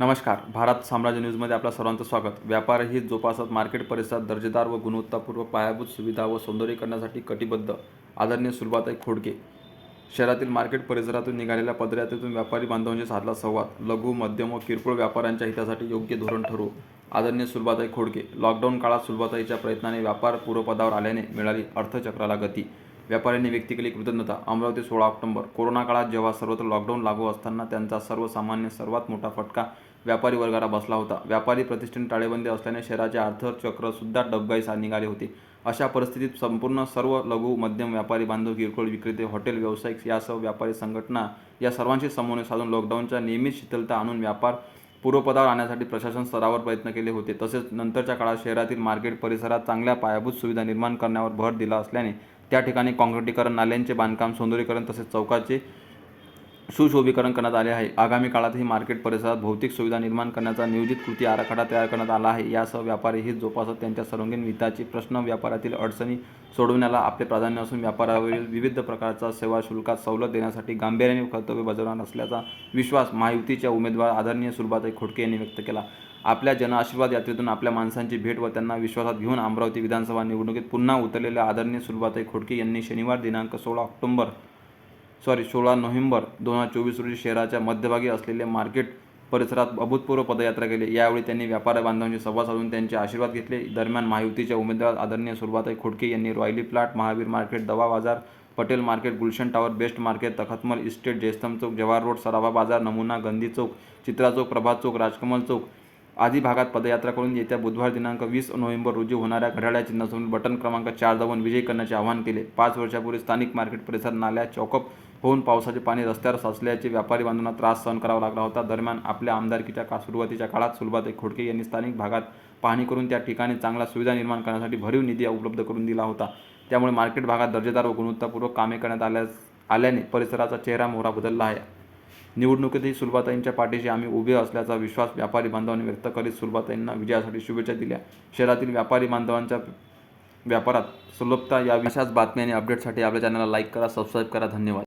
नमस्कार. भारत साम्राज्य न्यूजमध्ये आपलं सर्वांचं स्वागत. व्यापार ही जोपासत मार्केट परिसरात दर्जेदार व गुणवत्तापूर्व पायाभूत सुविधा व सौंदर्यीकरणासाठी कटिबद्ध. आदरणीय सुलभाताई खोडके. शहरातील मार्केट परिसरातून निघालेल्या पदयात्रेतून व्यापारी बांधवांशी साधला संवाद. लघु मध्यम व किरकोळ व्यापाऱ्यांच्या हितासाठी योग्य धोरण ठरवू. आदरणीय सुलभाताई खोडके लॉकडाऊन काळात सुलभाताईच्या प्रयत्नाने व्यापार पूर्वपदावर आल्याने मिळाली अर्थचक्राला गती. व्यापाऱ्यांनी व्यक्त केली कृतज्ञता. अमरावती सोळा ऑक्टोबर. कोरोना काळात जेव्हा सर्वत्र लॉकडाऊन लागू असताना त्यांचा सर्वसामान्य सर्वात मोठा फटका व्यापारी वर्गाला बसला होता. व्यापारी प्रतिष्ठान टाळेबंदी असल्याने शहराचे अर्थचक्रसुद्धा डबगाईस निघाले होते. अशा परिस्थितीत संपूर्ण सर्व लघु मध्यम व्यापारी बांधव किरकोळ विक्रेते हॉटेल व्यावसायिक यासह व्यापारी संघटना या सर्वांशी समन्वय साधून लॉकडाऊनच्या नियमित शिथिलता आणून व्यापार पूर्वपदावर आणण्यासाठी प्रशासन स्तरावर प्रयत्न केले होते. तसेच नंतरच्या काळात शहरातील मार्केट परिसरात चांगल्या पायाभूत सुविधा निर्माण करण्यावर भर दिला असल्याने त्या ठिकाणी काँक्रिटीकरण नाल्यांचे बांधकाम सौंदर्यीकरण तसेच चौकाचे सुशोभीकरण करण्यात आले आहे. आगामी काळातही मार्केट परिसरात भौतिक सुविधा निर्माण करण्याचा नियोजित कृती आराखडा तयार करण्यात आला आहे. यासह व्यापारी हित जोपासत त्यांच्या सर्वांगीण हिताचे प्रश्न व्यापारातील अडचणी सोडवण्याला आपले प्राधान्य असून व्यापारावरील विविध प्रकारचा सेवा शुल्कात सवलत देण्यासाठी गांभीर्याने कर्तव्य बजावणार असल्याचा विश्वास महायुतीच्या उमेदवार आदरणीय सुलभाताई खोडके यांनी व्यक्त केला. आपल्या जनआशीर्वाद यात्रेतून आपल्या माणसांची भेट व त्यांना विश्वासात घेऊन अमरावती विधानसभा निवडणुकीत पुन्हा उतरलेल्या आदरणीय सुलभाताई खोडके यांनी शनिवार दिनांक सोळा ऑक्टोबर सॉरी सोळा नोव्हेंबर दोन हजार चोवीस रोजी शहराच्या मध्यभागी असलेले मार्केट परिसरात अभूतपूर्व पदयात्रा केली. यावेळी त्यांनी व्यापारी बांधवांशी संवाद साधून त्यांचे आशीर्वाद घेतले. दरम्यान महायुतीच्या उमेदवार आदरणीय सुरभाताई खोडके यांनी royally plot Mahavir market Dawa Bazar Patel market Gulshan tower best market Takhatmal estate Jaistambh Chowk Jawahar road Sarabha Bazar नमुना गंधी चौक चित्रा चौक प्रभात चौक राजकमल चौक आदी भागात पदयात्रा करून येत्या बुधवार दिनांक वीस नोव्हेंबर रोजी होणाऱ्या घड्याळ्या चिन्हासमोर बटन क्रमांक चार दाबून विजयी करण्याचे आवाहन केले. पाच वर्षापूर्वी स्थानिक मार्केट परिसरात नाल्या चौकअप होऊन पावसाचे पाणी रस्त्यावर साचल्याचे व्यापारी बांधवांना त्रास सहन करावा लागला होता. दरम्यान आपल्या आमदारकीच्या का सुरुवातीच्या काळात सुलभाताई खोडके यांनी स्थानिक भागात पाहणी करून त्या ठिकाणी चांगल्या सुविधा निर्माण करण्यासाठी भरीव निधी उपलब्ध करून दिला होता. त्यामुळे मार्केट भागात दर्जेदार व गुणवत्तापूर्वक कामे करण्यात आल्यास आल्याने परिसराचा चेहरा मोहरा बदलला आहे. निवडणुकीतही सुलभाताईंच्या पाठीशी आम्ही उभे असल्याचा विश्वास व्यापारी बांधवांनी व्यक्त करीत सुलभाताईंना विजयासाठी शुभेच्छा दिल्या. शहरातील व्यापारी बांधवांच्या व्यापारात सुलभता या अशाच बातम्या आणि अपडेटसाठी आपल्या चॅनलला लाईक करा सबस्क्राईब करा. धन्यवाद.